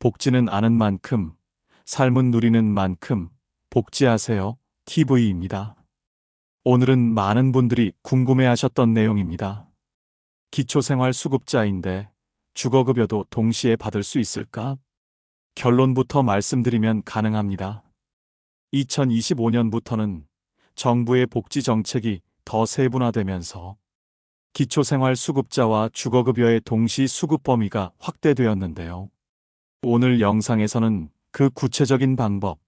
복지는 아는 만큼, 삶은 누리는 만큼, 복지하세요. TV입니다. 오늘은 많은 분들이 궁금해 하셨던 내용입니다. 기초생활 수급자인데 주거급여도 동시에 받을 수 있을까? 결론부터 말씀드리면 가능합니다. 2025년부터는 정부의 복지 정책이 더 세분화되면서 기초생활 수급자와 주거급여의 동시 수급 범위가 확대되었는데요. 오늘 영상에서는 그 구체적인 방법,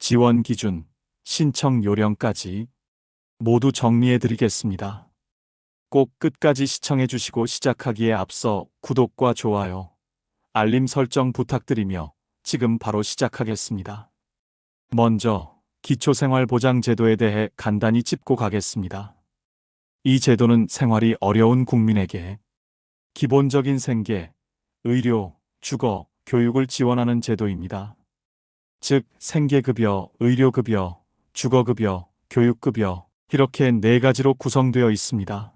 지원 기준, 신청 요령까지 모두 정리해 드리겠습니다. 꼭 끝까지 시청해 주시고 시작하기에 앞서 구독과 좋아요, 알림 설정 부탁드리며 지금 바로 시작하겠습니다. 먼저 기초생활보장제도에 대해 간단히 짚고 가겠습니다. 이 제도는 생활이 어려운 국민에게 기본적인 생계, 의료, 주거, 교육을 지원하는 제도입니다. 즉, 생계급여, 의료급여, 주거급여, 교육급여, 이렇게 네 가지로 구성되어 있습니다.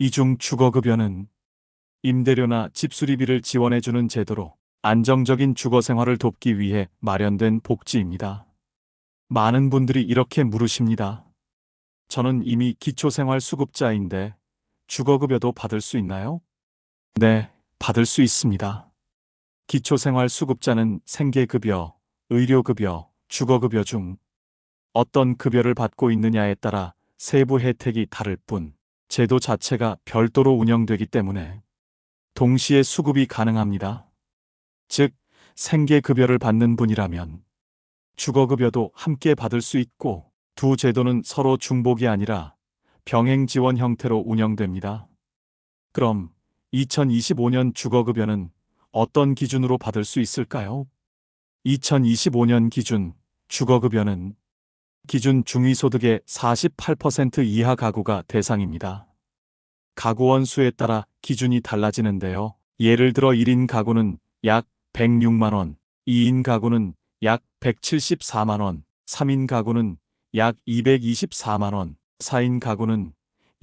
이 중 주거급여는 임대료나 집수리비를 지원해주는 제도로 안정적인 주거 생활을 돕기 위해 마련된 복지입니다. 많은 분들이 이렇게 물으십니다. 저는 이미 기초생활수급자인데 주거급여도 받을 수 있나요? 네, 받을 수 있습니다. 기초생활수급자는 생계급여, 의료급여, 주거급여 중 어떤 급여를 받고 있느냐에 따라 세부 혜택이 다를 뿐 제도 자체가 별도로 운영되기 때문에 동시에 수급이 가능합니다. 즉, 생계급여를 받는 분이라면 주거급여도 함께 받을 수 있고 두 제도는 서로 중복이 아니라 병행 지원 형태로 운영됩니다. 그럼 2025년 주거급여는 어떤 기준으로 받을 수 있을까요? 2025년 기준 주거급여는 기준 중위소득의 48% 이하 가구가 대상입니다. 가구원 수에 따라 기준이 달라지는데요. 예를 들어 1인 가구는 약 106만원, 2인 가구는 약 174만원, 3인 가구는 약 224만원, 4인 가구는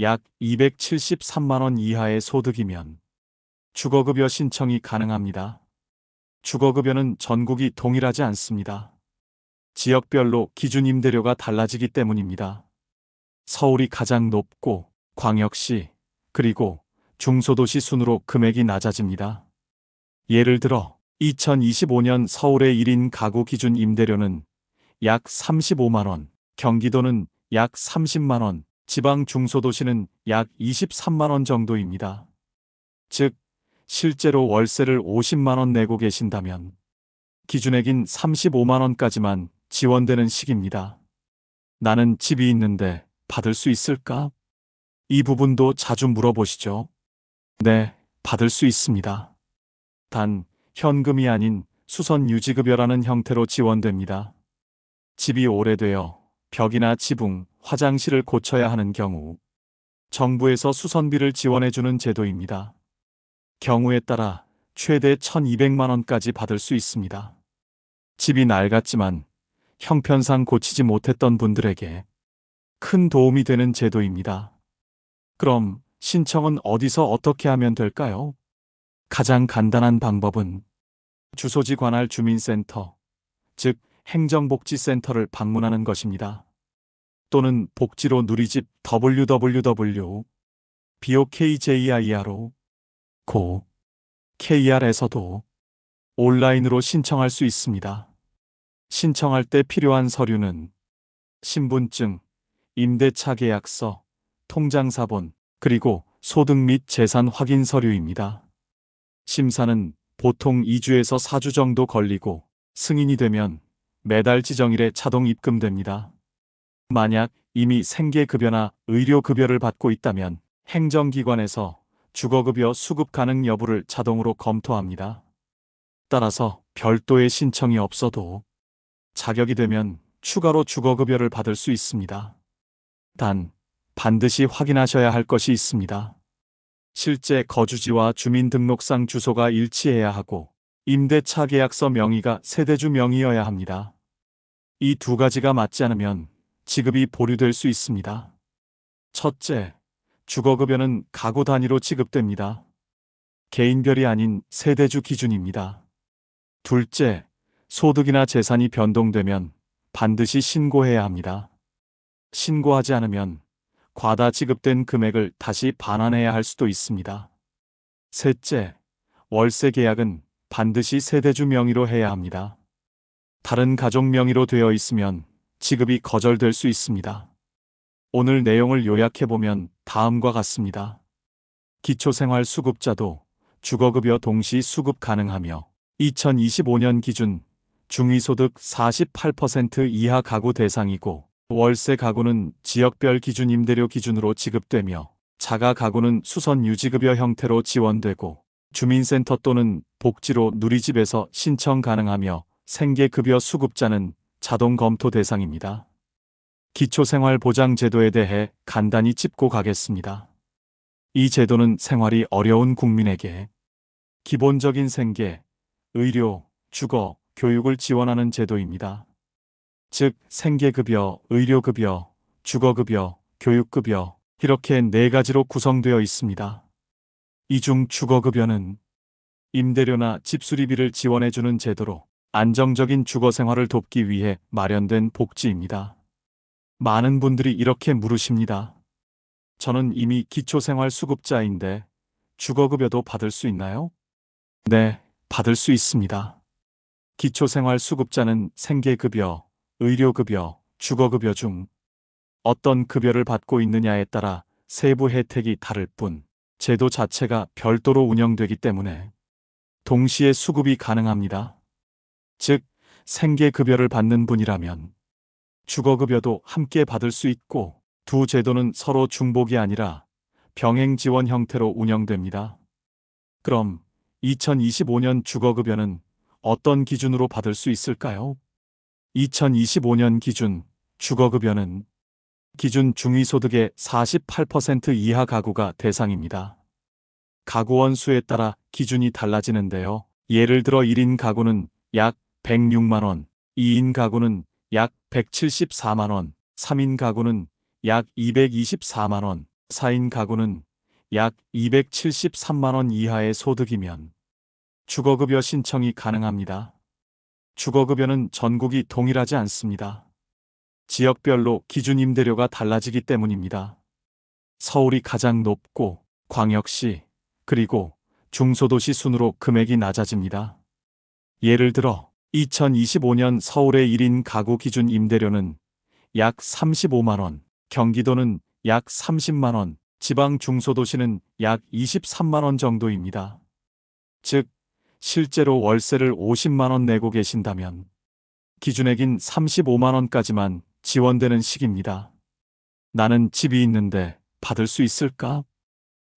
약 273만원 이하의 소득이면 주거급여 신청이 가능합니다. 주거급여는 전국이 동일하지 않습니다. 지역별로 기준 임대료가 달라지기 때문입니다. 서울이 가장 높고 광역시 그리고 중소도시 순으로 금액이 낮아집니다. 예를 들어 2025년 서울의 1인 가구 기준 임대료는 약 35만원, 경기도는 약 30만원, 지방 중소도시는 약 23만원 정도입니다. 즉, 실제로 월세를 50만원 내고 계신다면 기준액인 35만원까지만 지원되는 시기입니다. 나는 집이 있는데 받을 수 있을까? 이 부분도 자주 물어보시죠. 네, 받을 수 있습니다. 단, 현금이 아닌 수선 유지급여라는 형태로 지원됩니다. 집이 오래되어 벽이나 지붕, 화장실을 고쳐야 하는 경우 정부에서 수선비를 지원해주는 제도입니다. 경우에 따라 최대 1200만 원까지 받을 수 있습니다. 집이 낡았지만 형편상 고치지 못했던 분들에게 큰 도움이 되는 제도입니다. 그럼 신청은 어디서 어떻게 하면 될까요? 가장 간단한 방법은 주소지 관할 주민센터, 즉 행정복지센터를 방문하는 것입니다. 또는 복지로 누리집 www bokjei로 고 KR에서도 온라인으로 신청할 수 있습니다. 신청할 때 필요한 서류는 신분증, 임대차 계약서, 통장 사본, 그리고 소득 및 재산 확인 서류입니다. 심사는 보통 2주에서 4주 정도 걸리고 승인이 되면 매달 지정일에 자동 입금됩니다. 만약 이미 생계급여나 의료급여를 받고 있다면 행정기관에서 주거급여 수급 가능 여부를 자동으로 검토합니다. 따라서 별도의 신청이 없어도 자격이 되면 추가로 주거급여를 받을 수 있습니다. 단, 반드시 확인하셔야 할 것이 있습니다. 실제 거주지와 주민등록상 주소가 일치해야 하고 임대차 계약서 명의가 세대주 명의여야 합니다. 이 두 가지가 맞지 않으면 지급이 보류될 수 있습니다. 첫째, 주거급여는 가구 단위로 지급됩니다. 개인별이 아닌 세대주 기준입니다. 둘째, 소득이나 재산이 변동되면 반드시 신고해야 합니다. 신고하지 않으면 과다 지급된 금액을 다시 반환해야 할 수도 있습니다. 셋째, 월세 계약은 반드시 세대주 명의로 해야 합니다. 다른 가족 명의로 되어 있으면 지급이 거절될 수 있습니다. 오늘 내용을 요약해보면 다음과 같습니다. 기초생활수급자도 주거급여 동시 수급 가능하며 2025년 기준 중위소득 48% 이하 가구 대상이고 월세 가구는 지역별 기준 임대료 기준으로 지급되며 자가 가구는 수선 유지급여 형태로 지원되고 주민센터 또는 복지로 누리집에서 신청 가능하며 생계급여 수급자는 자동 검토 대상입니다. 기초생활보장제도에 대해 간단히 짚고 가겠습니다. 이 제도는 생활이 어려운 국민에게 기본적인 생계, 의료, 주거, 교육을 지원하는 제도입니다. 즉, 생계급여, 의료급여, 주거급여, 교육급여, 이렇게 네 가지로 구성되어 있습니다. 이 중 주거급여는 임대료나 집수리비를 지원해주는 제도로 안정적인 주거 생활을 돕기 위해 마련된 복지입니다. 많은 분들이 이렇게 물으십니다. 저는 이미 기초생활수급자인데 주거급여도 받을 수 있나요? 네, 받을 수 있습니다. 기초생활수급자는 생계급여, 의료급여, 주거급여 중 어떤 급여를 받고 있느냐에 따라 세부 혜택이 다를 뿐 제도 자체가 별도로 운영되기 때문에 동시에 수급이 가능합니다. 즉, 생계급여를 받는 분이라면 주거급여도 함께 받을 수 있고 두 제도는 서로 중복이 아니라 병행 지원 형태로 운영됩니다. 그럼 2025년 주거급여는 어떤 기준으로 받을 수 있을까요? 2025년 기준 주거급여는 기준 중위소득의 48% 이하 가구가 대상입니다. 가구원 수에 따라 기준이 달라지는데요. 예를 들어 1인 가구는 약 106만원, 2인 가구는 약 174만원, 3인 가구는 약 224만원, 4인 가구는 약 273만원 이하의 소득이면 주거급여 신청이 가능합니다. 주거급여는 전국이 동일하지 않습니다. 지역별로 기준 임대료가 달라지기 때문입니다. 서울이 가장 높고 광역시 그리고 중소도시 순으로 금액이 낮아집니다. 예를 들어 2025년 서울의 1인 가구 기준 임대료는 약 35만원, 경기도는 약 30만원, 지방 중소도시는 약 23만원 정도입니다. 즉, 실제로 월세를 50만원 내고 계신다면 기준액인 35만원까지만 지원되는 시기입니다. 나는 집이 있는데 받을 수 있을까?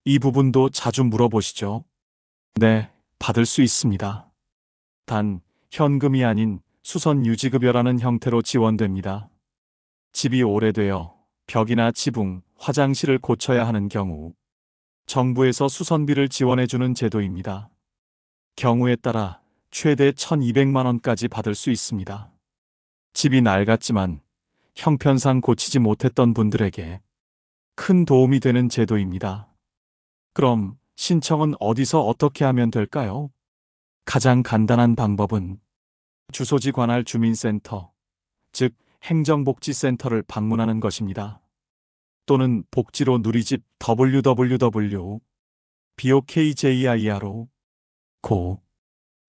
이 부분도 자주 물어보시죠. 네, 받을 수 있습니다. 단, 현금이 아닌 수선 유지급여라는 형태로 지원됩니다. 집이 오래되어 벽이나 지붕, 화장실을 고쳐야 하는 경우 정부에서 수선비를 지원해주는 제도입니다. 경우에 따라 최대 1200만 원까지 받을 수 있습니다. 집이 낡았지만 형편상 고치지 못했던 분들에게 큰 도움이 되는 제도입니다. 그럼 신청은 어디서 어떻게 하면 될까요? 가장 간단한 방법은 주소지 관할 주민센터, 즉 행정복지센터를 방문하는 것입니다. 또는 복지로 누리집 www. bokjir로 고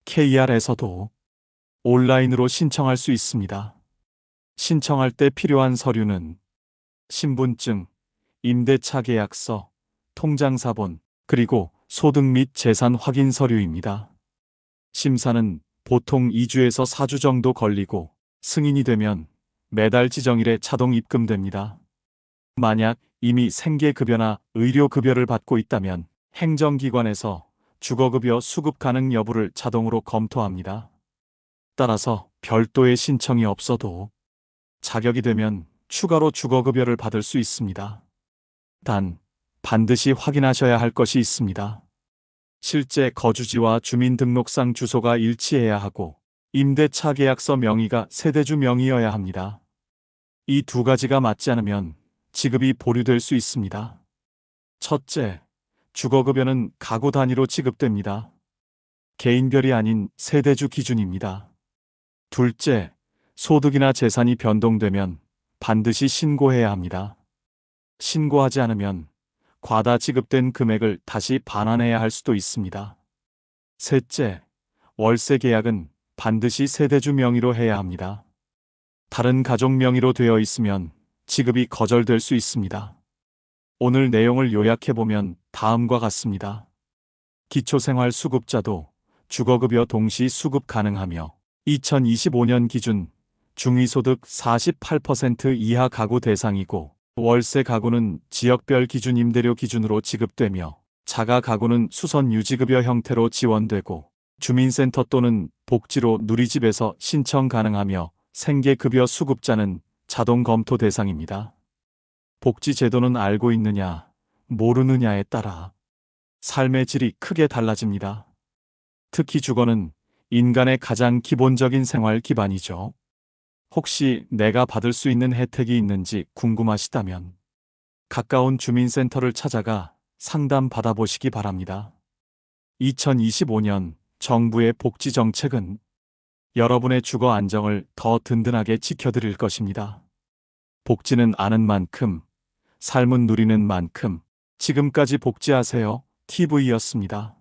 KR에서도 온라인으로 신청할 수 있습니다. 신청할 때 필요한 서류는 신분증, 임대차 계약서, 통장사본, 그리고 소득 및 재산 확인 서류입니다. 심사는 보통 2주에서 4주 정도 걸리고 승인이 되면 매달 지정일에 자동 입금됩니다. 만약 이미 생계급여나 의료급여를 받고 있다면 행정기관에서 주거급여 수급 가능 여부를 자동으로 검토합니다. 따라서 별도의 신청이 없어도 자격이 되면 추가로 주거급여를 받을 수 있습니다. 단, 반드시 확인하셔야 할 것이 있습니다. 실제 거주지와 주민등록상 주소가 일치해야 하고 임대차 계약서 명의가 세대주 명의여야 합니다. 이 두 가지가 맞지 않으면 지급이 보류될 수 있습니다. 첫째, 주거급여는 가구 단위로 지급됩니다. 개인별이 아닌 세대주 기준입니다. 둘째, 소득이나 재산이 변동되면 반드시 신고해야 합니다. 신고하지 않으면 과다 지급된 금액을 다시 반환해야 할 수도 있습니다. 셋째, 월세 계약은 반드시 세대주 명의로 해야 합니다. 다른 가족 명의로 되어 있으면 지급이 거절될 수 있습니다. 오늘 내용을 요약해보면 다음과 같습니다. 기초생활수급자도 주거급여 동시 수급 가능하며 2025년 기준 중위소득 48% 이하 가구 대상이고 월세 가구는 지역별 기준 임대료 기준으로 지급되며 자가 가구는 수선 유지급여 형태로 지원되고 주민센터 또는 복지로 누리집에서 신청 가능하며 생계급여 수급자는 자동 검토 대상입니다. 복지 제도는 알고 있느냐, 모르느냐에 따라 삶의 질이 크게 달라집니다. 특히 주거는 인간의 가장 기본적인 생활 기반이죠. 혹시 내가 받을 수 있는 혜택이 있는지 궁금하시다면 가까운 주민센터를 찾아가 상담 받아보시기 바랍니다. 2025년 정부의 복지 정책은 여러분의 주거 안정을 더 든든하게 지켜드릴 것입니다. 복지는 아는 만큼, 삶은 누리는 만큼, 지금까지 복지하세요. TV였습니다.